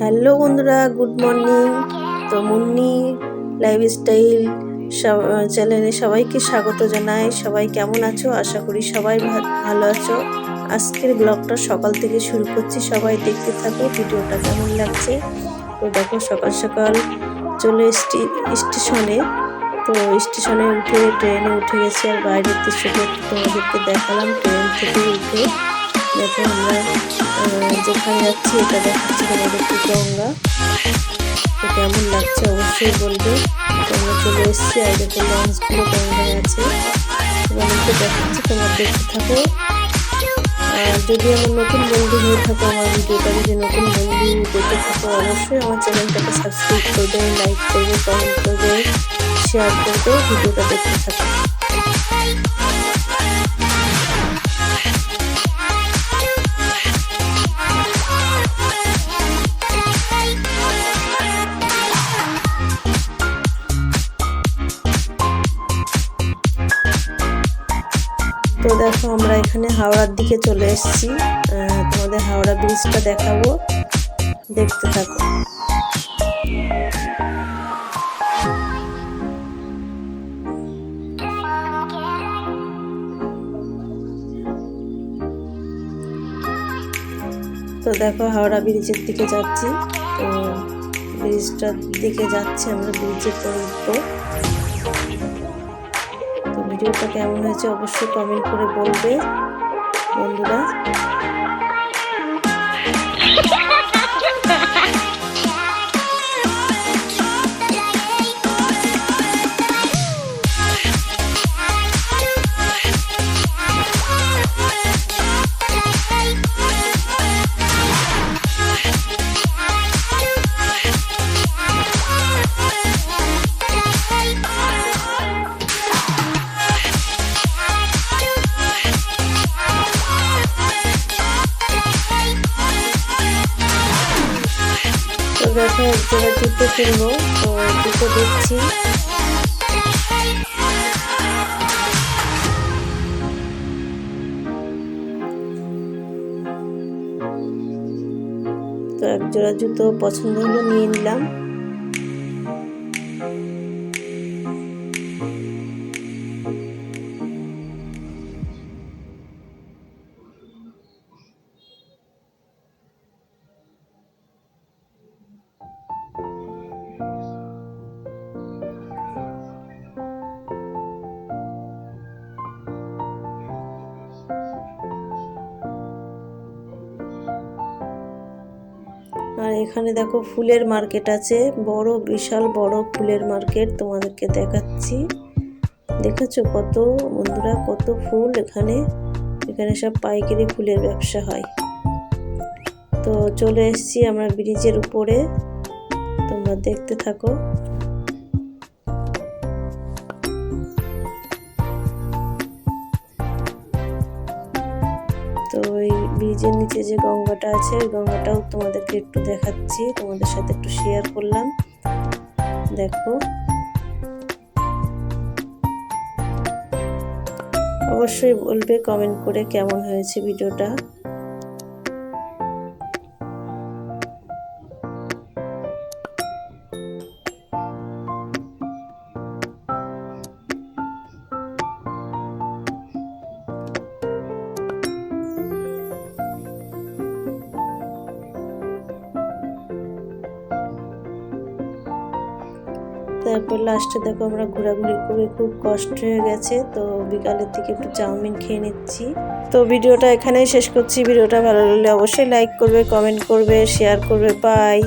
Hello বন্ধুরা, good morning. তো Munni lifestyle চ্যানেলে সবাইকে স্বাগত জানাই। সবাই কেমন আছো? আশা করি সবাই ভালো আছো। আজকের ব্লগটা সকাল থেকে শুরু করছি। সবাই দেখতে থাকো, ভিডিওটা কেমন লাগছে? তো দেখো, সকাল সকাল চলে এসছি স্টেশনে। তো স্টেশনে উঠে ট্রেনে উঠে গেছি আর বাইরের একটু তোমাদেরকে দেখালাম। ট্রেন থেকে উঠে দেখো আমরা যেখানে যাচ্ছি এটা দেখাচ্ছি তোমাদেরকে গঙ্গা তো কেমন লাগছে অবশ্যই বলবে তো আমরা চলে এসেছি আর দেখো লঞ্চগুলো গঙ্গায় আছে তোমাদেরকে দেখাচ্ছি তোমার দেখতে থাকো আর যদি আমার নতুন বন্ধু হয়ে থাকো আমার ভিডিওটা যদি নতুন বন্ধু দেখতে থাকো অবশ্যই আমার চ্যানেলটাকে সাবস্ক্রাইব করবে লাইক করবে কমেন্ট করবে শেয়ার করবে ভিডিওটা দেখতে থাকো তো দেখো আমরা এখানে হাওড়ার দিকে চলে এসেছি। তোমাদের হাওড়া ব্রিজটা দেখাবো। দেখতে থাকো। তো দেখো হাওড়া ব্রিজের দিকে যাচ্ছি। তো ব্রিজটার দিকে যাচ্ছি আমরা ব্রিজের উঠবো তো ভিডিওটা কেমন হয়েছে অবশ্যই কমেন্ট করে বলবে বন্ধুরা। দেখো এক জায়গায় জুতো কিনবো তো জুতো দেখছি। তো এক জোড়া জুতো পছন্দ হলো নিয়ে নিলাম। আর এখানে দেখো ফুলের মার্কেট আছে। বড়, বিশাল, বড় ফুলের মার্কেট তোমাদেরকে দেখাচ্ছি। দেখেছ কত? বন্ধুরা, কত ফুল এখানে। এখানে সব পাইকারি ফুলের ব্যবসা হয়। তো চলে এসেছি আমরা ব্রিজের উপরে। তোমরা দেখতে থাকো। তো এই ব্রিজের নিচে যে গঙ্গাটা আছে, ওই গঙ্গাটাও তোমাদেরকে একটু দেখাচ্ছি। তোমাদের সাথে একটু শেয়ার করলাম। দেখো। অবশ্যই বলবে কমেন্ট করে কেমন হয়েছে ভিডিওটা। তারপর লাস্টে দেখো আমরা ঘোরাঘুরি করে খুব কষ্ট হয়ে গেছে, তো বিকালের থেকে একটু চাউমিন খেয়ে নিচ্ছি। তো ভিডিওটা এখানেই শেষ করছি, ভিডিওটা ভালো লাগলে অবশ্যই লাইক করবে কমেন্ট করবে শেয়ার করবে বাই